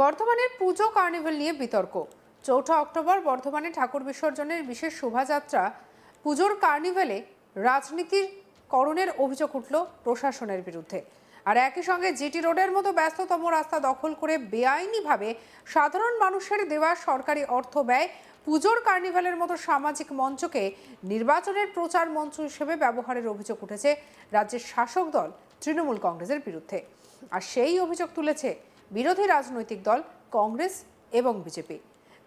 বর্ধমানের পুজো, কার্নিভেল নিয়ে বিতর্ক। চৌঠা অক্টোবর বর্ধমানে ঠাকুর বিসর্জনের বিশেষ শোভাযাত্রা। পুজোর কার্নিভেলে রাজনীতির করণের অভিযোগ উঠল প্রশাসনের বিরুদ্ধে। আর একই সঙ্গে জিটি রোডের মতো ব্যস্ততম রাস্তা দখল করে বেআইনিভাবে সাধারণ মানুষের দেওয়া সরকারি অর্থ ব্যয় পুজোর কার্নিভেলের মতো সামাজিক মঞ্চকে নির্বাচনের প্রচার মঞ্চ হিসেবে ব্যবহারের অভিযোগ উঠেছে রাজ্যের শাসক দল তৃণমূল কংগ্রেসের বিরুদ্ধে। আর সেই অভিযোগ তুলেছে বিরোধী রাজনৈতিক দল, কংগ্রেস এবং বিজেপি।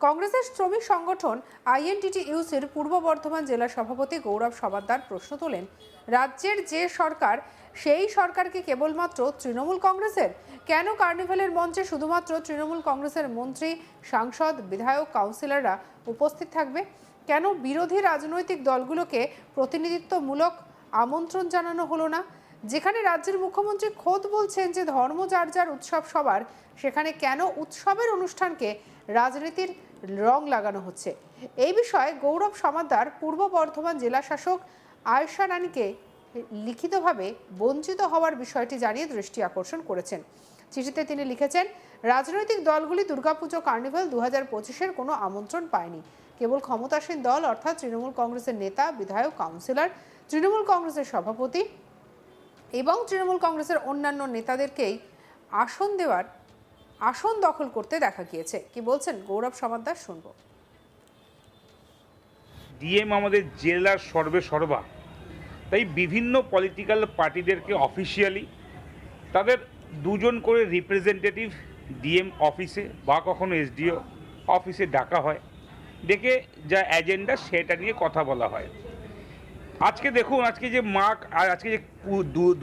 কংগ্রেসের শ্রমিক সংগঠন আইএনটিটি ইউসির পূর্ব বর্ধমান জেলা সভাপতি গৌরব সমাদ্দার প্রশ্ন তোলেন, রাজ্যের যে সরকার, সেই সরকারকে কেবলমাত্র তৃণমূল কংগ্রেসের? কেন কার্নিভ্যালের মঞ্চে শুধুমাত্র তৃণমূল কংগ্রেসের মন্ত্রী, সাংসদ, বিধায়ক, কাউন্সিলররা উপস্থিত থাকবে? কেন বিরোধী রাজনৈতিক দলগুলোকে প্রতিনিধিত্বমূলক আমন্ত্রণ জানানো হলো না? যেখানে রাজ্যের মুখ্যমন্ত্রী খোদ বলছেন যে ধর্ম যার যার উৎসব সবার, সেখানে কেন উৎসবের অনুষ্ঠানকে রাজনীতির রং লাগানো হচ্ছে? এই বিষয়ে গৌরব সমাদার, পূর্ব বর্ধমান জেলা শাসক আয়শা রানীকে লিখিতভাবে বঞ্চিত হওয়ার বিষয়টি জানিয়ে দৃষ্টি আকর্ষণ করেছেন। চিঠিতে তিনি লিখেছেন, রাজনৈতিক দলগুলি দুর্গাপুজো, কার্নিভাল দু হাজার পঁচিশের কোনো আমন্ত্রণ পায়নি। কেবল ক্ষমতাসীন দল, অর্থাৎ তৃণমূল কংগ্রেসের নেতা, বিধায়ক, কাউন্সিলর, তৃণমূল কংগ্রেসের সভাপতি এবং তৃণমূল কংগ্রেসের অন্যান্য নেতাদেরকেই আসন দেওয়ার, আসন দখল করতে দেখা গিয়েছে। কি বলছেন গৌরব সমাদ্দার শুনব। ডিএম আমাদের জেলার সর্বে সর্বা। তাই বিভিন্ন পলিটিক্যাল পার্টিদেরকে অফিসিয়ালি তাদের দুজন করে রিপ্রেজেন্টেটিভ ডিএম অফিসে বা কখনো এসডিও অফিসে ডাকা হয়। ডেকে যা এজেন্ডা সেটা নিয়ে কথা বলা হয়। আজকে দেখুন, আজকে যে মা আজকে যে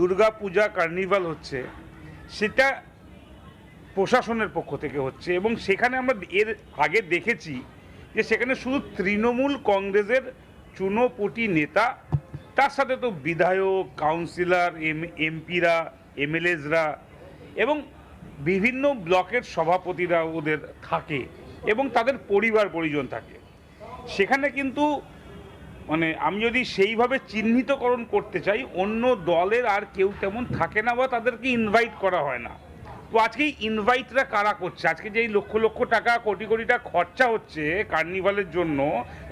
দুর্গা পূজা কার্নিভাল হচ্ছে, সেটা প্রশাসনের পক্ষ থেকে হচ্ছে এবং সেখানে আমরা এর আগে দেখেছি যে সেখানে শুধু তৃণমূল কংগ্রেসের চুনোপুটি নেতা, তার সাথে তো বিধায়ক, কাউন্সিলর, এম, এমপিরা, এমএলএসরা এবং বিভিন্ন ব্লকের সভাপতিরা ওদের থাকে এবং তাদের পরিবার, পরিজন থাকে। সেখানে কিন্তু মানে আমি যদি সেইভাবে চিহ্নিতকরণ করতে চাই, অন্য দলের আর কেউ তেমন থাকে না বা তাদেরকে ইনভাইট করা হয় না। তো আজকে ইনভাইটরা কারা করছে? আজকে যে লক্ষ লক্ষ টাকা, কোটি কোটি টাকা খরচা হচ্ছে কার্নিভালের জন্য,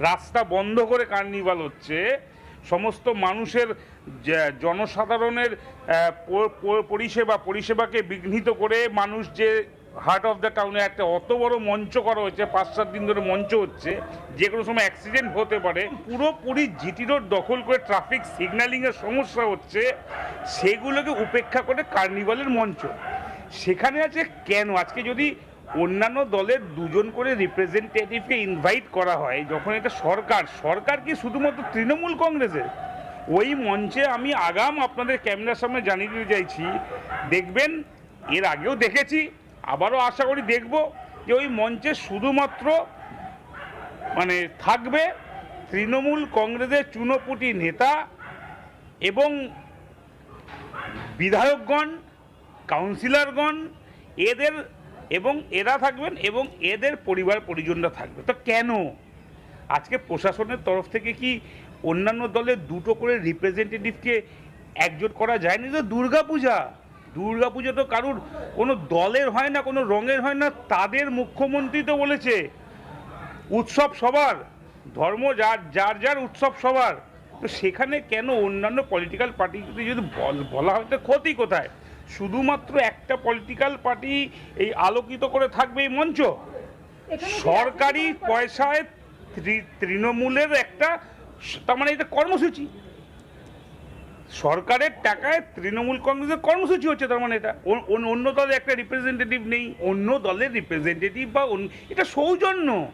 রাস্তা বন্ধ করে কার্নিভাল হচ্ছে, সমস্ত মানুষের জনসাধারণের পরিষেবা, পরিষেবাকে বিঘ্নিত করে মানুষ যে হার্ট অফ দ্য টাউনে একটা অত বড় মঞ্চ করা হয়েছে, পাঁচ সাত দিন ধরে মঞ্চ হচ্ছে, যে কোনো সময় অ্যাক্সিডেন্ট হতে পারে। পুরোপুরি জিটি রোড দখল করে ট্রাফিক সিগন্যালিংয়ের সমস্যা হচ্ছে, সেগুলোকে উপেক্ষা করে কার্নিভালের মঞ্চ। সেখানে আছে কেন? আজকে যদি অন্যান্য দলের দুজন করে রিপ্রেজেন্টেটিভকে ইনভাইট করা হয়, যখন এটা সরকার সরকার কি শুধুমাত্র তৃণমূল কংগ্রেসের? ওই মঞ্চে আমি আগাম আপনাদের ক্যামেরার সামনে জানিয়ে দিতে চাইছি, দেখবেন, এর আগেও দেখেছি আবারও আশা করি দেখব যে ওই মঞ্চে শুধুমাত্র মানে থাকবে তৃণমূল কংগ্রেসের চুনোপুটি নেতা এবং বিধায়কগণ, কাউন্সিলরগণ, এদের এবং এরা থাকবেন এবং এদের পরিবার পরিজনরা থাকবে। তো কেন? আজকে প্রশাসনের তরফ থেকে কি অন্যান্য দলের দুটো করে রিপ্রেজেন্টেটিভকে একজোট করা যায়নি? তো দুর্গাপূজা। দুর্গাপূজা তো কারুর কোনো দলের হয় না কোনো রঙের হয় না তাদের মুখ্যমন্ত্রী তো বলেছে। উৎসব সবার ধর্ম যার যার যার উৎসব সবার। তো সেখানে কেন অন্যান্য পলিটিক্যাল পার্টিকে যদি বল- বলা হয় তো ক্ষতি কোথায়? শুধুমাত্র একটা পলিটিক্যাল পার্টি এই আলোকিত করে থাকবে এই মঞ্চ? সরকারি পয়সায় তৃণমূলের একটা তার মানে এটা কর্মসূচি। সরকারের টাকায় তৃণমূল কংগ্রেসের কর্মসূচি হচ্ছে, তার মানে এটা। অন্য- দলের একটা রিপ্রেজেন্টেটিভ নেই, অন্য দলের রিপ্রেজেন্টেটিভ বা এটা সৌজন্য।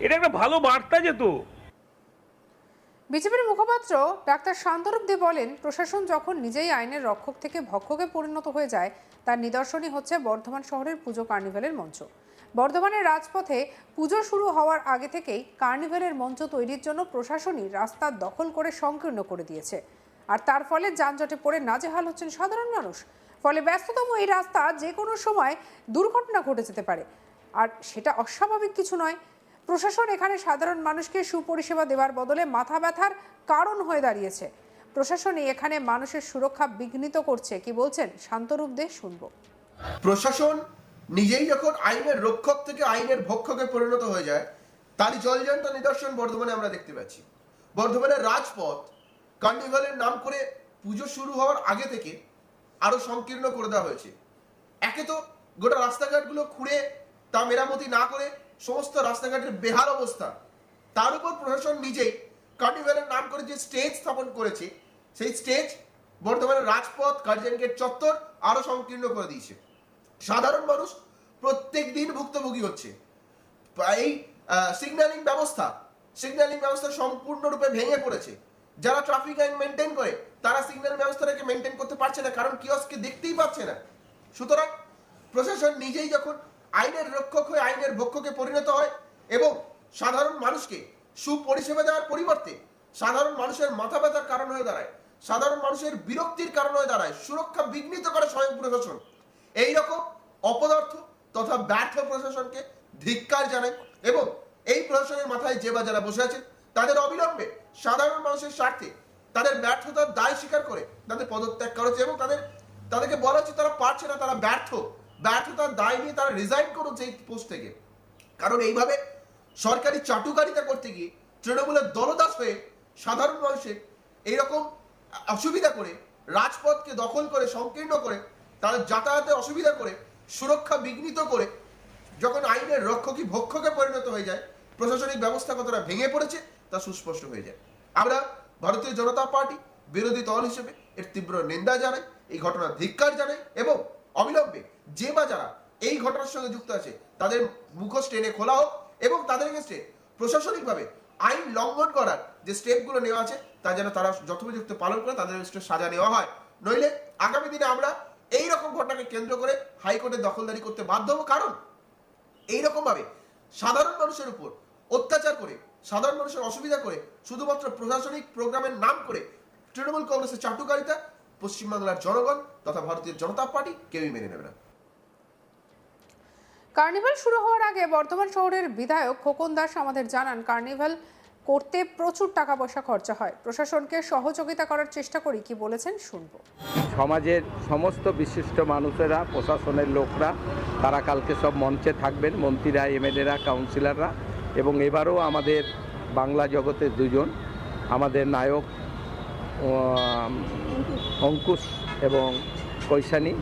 এটা একটা ভালো বার্তা যেত বিজেপির মুখপাত্র ডাক্তার শান্তরূপ দে বলেন, প্রশাসন যখন নিজেই আইনের রক্ষক থেকে ভক্ষকে পরিণত হয়ে যায়, তার নিদর্শনই হচ্ছে বর্ধমান শহরের পুজো কার্নিভ্যালের মঞ্চ। বর্ধমানের রাজপথে পুজো শুরু হওয়ার আগে থেকেই কার্নিভ্যালের মঞ্চ তৈরির জন্য প্রশাসনই রাস্তা দখল করে সংকীর্ণ করে দিয়েছে। আর তার ফলে যানজটে পড়ে নাজেহাল হচ্ছেন সাধারণ মানুষ। ফলে ব্যস্ততম এই রাস্তা যে কোনো সময় দুর্ঘটনা ঘটে যেতে পারে। আর সেটা অস্বাভাবিক কিছু নয়। প্রশাসন এখানে সাধারণ মানুষকে সুপরিষেবা দেওয়ার বদলে মাথা ব্যথার কারণ হয়ে দাঁড়িয়েছে। প্রশাসনই এখানে মানুষের সুরক্ষা বিঘ্নিত করছে, কি বলছেন শান্তরূপ দে শুনব। প্রশাসন নিজেই যখন আইনের রক্ষক থেকে আইনের ভক্ষকে পরিণত হয়ে যায়, তারই জলজান্ত নিদর্শন বর্ধমানে আমরা দেখতে পাচ্ছি। বর্ধমানের রাজপথ কার্নিভালের নাম করে পুজো শুরু হওয়ার আগে থেকে আরও সংকীর্ণ করে দেওয়া হয়েছে। একে তো গোটা রাস্তাঘাটগুলো খুঁড়ে তা মেরামতি না করে সমস্ত রাস্তাঘাটের বেহাল অবস্থা। তার উপর প্রশাসন নিজেই কার্নিভালের নাম করে যে স্টেজ স্থাপন করেছে, সেই স্টেজ বর্তমানে রাজপথ কার্জন গেট চত্বর আরও সংকীর্ণ করে দিয়েছে। সাধারণ মানুষ প্রত্যেক দিন ভুক্তভোগী হচ্ছে। এই সিগন্যালিং ব্যবস্থা সিগন্যালিং ব্যবস্থা সম্পূর্ণরূপে ভেঙে পড়েছে। যারা ট্রাফিক আইন মেনটেন করে, তারা সিগন্যাল ব্যবস্থাটাকে মেনটেন করতে পারছে না, কারণ কিয়সকে দেখতেই পাচ্ছে না। সুতরাং প্রশাসন নিজেই যখন আইনের রক্ষক হয়ে আইনের ভক্ষকে পরিণত হয় এবং সাধারণ মানুষকে সুপরিষেবা দেওয়ার পরিবর্তে সাধারণ মানুষের মাথা ব্যথার কারণ হয়ে দাঁড়ায়, সাধারণ মানুষের বিরক্তির কারণ হয়ে দাঁড়ায়, সুরক্ষা বিঘ্নিত করে স্বয়ং প্রশাসন। এই রকম অপদার্থ তথা ব্যর্থ প্রশাসনকে ধিক্কার জানায় এবং এই প্রশাসনের মাথায় যে বা যারা বসে আছেন তাদের অবিলম্বে সাধারণ মানুষের স্বার্থে তাদের ব্যর্থতার দায় স্বীকার করে তাদের পদত্যাগ করা এবং তাদের, তাদেরকে বলা হচ্ছে তারা পারছে না, তারা ব্যর্থ। ব্যর্থতার দায় নিয়ে তারা রিজাইন করুন এই পোস্ট থেকে। কারণ এইভাবে সরকারি চাটুকারিতা করতে গিয়ে তৃণমূলের দলদাস হয়ে সাধারণ মানুষের এইরকম অসুবিধা করে, রাজপথকে দখল করে, সংকীর্ণ করে, তাদের যাতায়াতে অসুবিধা করে, সুরক্ষা বিঘ্নিত করে যখন আইনের রক্ষকই ভক্ষকে পরিণত হয়ে যায়, প্রশাসনিক ব্যবস্থা কতটা ভেঙে পড়েছে তা সুস্পষ্ট হয়ে যায়। আমরা ভারতীয় জনতা পার্টি, বিরোধী দল হিসেবে এর তীব্র নিন্দা জানাই, এই ঘটনার ধিক্কার জানাই এবং অবিলম্বে যে বা যারা এই ঘটনার সঙ্গে যুক্ত আছে, তাদের মুখোশ টেনে খোলা হোক এবং তাদের এগেনস্টে প্রশাসনিকভাবে আইন লঙ্ঘন করার যে স্টেপগুলো নেওয়া আছে, তা যেন তারা যথোপযুক্ত পালন করে তাদের সাজা নেওয়া হয়। নইলে আগামী দিনে আমরা এই রকম ঘটনাকে কেন্দ্র করে হাইকোর্টে দখলদারি করতে বাধ্য হব। কারণ এইরকম ভাবে সাধারণ মানুষের উপর অত্যাচার করে সাধারণ মানুষের অসুবিধা করে শুধুমাত্র প্রশাসনিক প্রোগ্রামের নাম করে তৃণমূল কংগ্রেসের চাটুকারিতা পশ্চিমবাংলার জনগণ তথা ভারতীয় জনতা পার্টি কেউই মেনে নেবে না। কার্নিভাল শুরু হওয়ার আগে বর্ধমান শহরের বিধায়ক খোকন দাস আমাদের জানান কার্নিভাল করতে প্রচুর টাকা পয়সা খরচা হয়। প্রশাসনকে সহযোগিতা করার চেষ্টা করি কি বলেছেন শুনব। সমাজের সমস্ত বিশিষ্ট মানুষেরা প্রশাসনের লোকরা তারা কালকে সব মঞ্চে থাকবেন মন্ত্রীরা এমএলএরা কাউন্সিলররা। এবং এবারও আমাদের বাংলা জগতের দুজন আমাদের নায়ক অঙ্কুশ এবং কৈশানী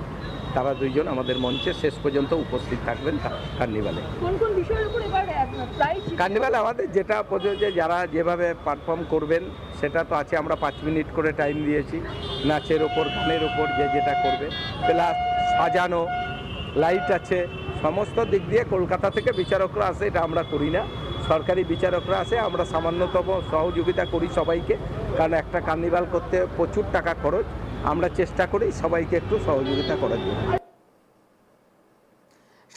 তারা দুইজন আমাদের মঞ্চে শেষ পর্যন্ত উপস্থিত থাকবেন কার্নিভালে। কার্নিভালে আমাদের যেটা প্রযোজ্য যারা যেভাবে পারফর্ম করবেন সেটা তো আছে আমরা পাঁচ মিনিট করে টাইম দিয়েছি নাচের ওপর গানের ওপর যে যেটা করবে। প্লাস সাজানো লাইট আছে সমস্ত দিক দিয়ে কলকাতা থেকে বিচারকরা আসে, এটা আমরা করি না। সরকারি বিচারকরা আসে, আমরা সামান্যতম সহযোগিতা করি সবাইকে, কারণ একটা কার্নিভাল করতে প্রচুর টাকা খরচ। আমরা চেষ্টা করি সবাইকে একটু সহযোগিতা করার জন্য।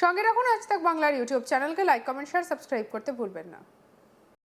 সঙ্গে রাখুন, আজ তাক বাংলার ইউটিউব চ্যানেলকে লাইক কমেন্ট শেয়ার সাবস্ক্রাইব করতে ভুলবেন না।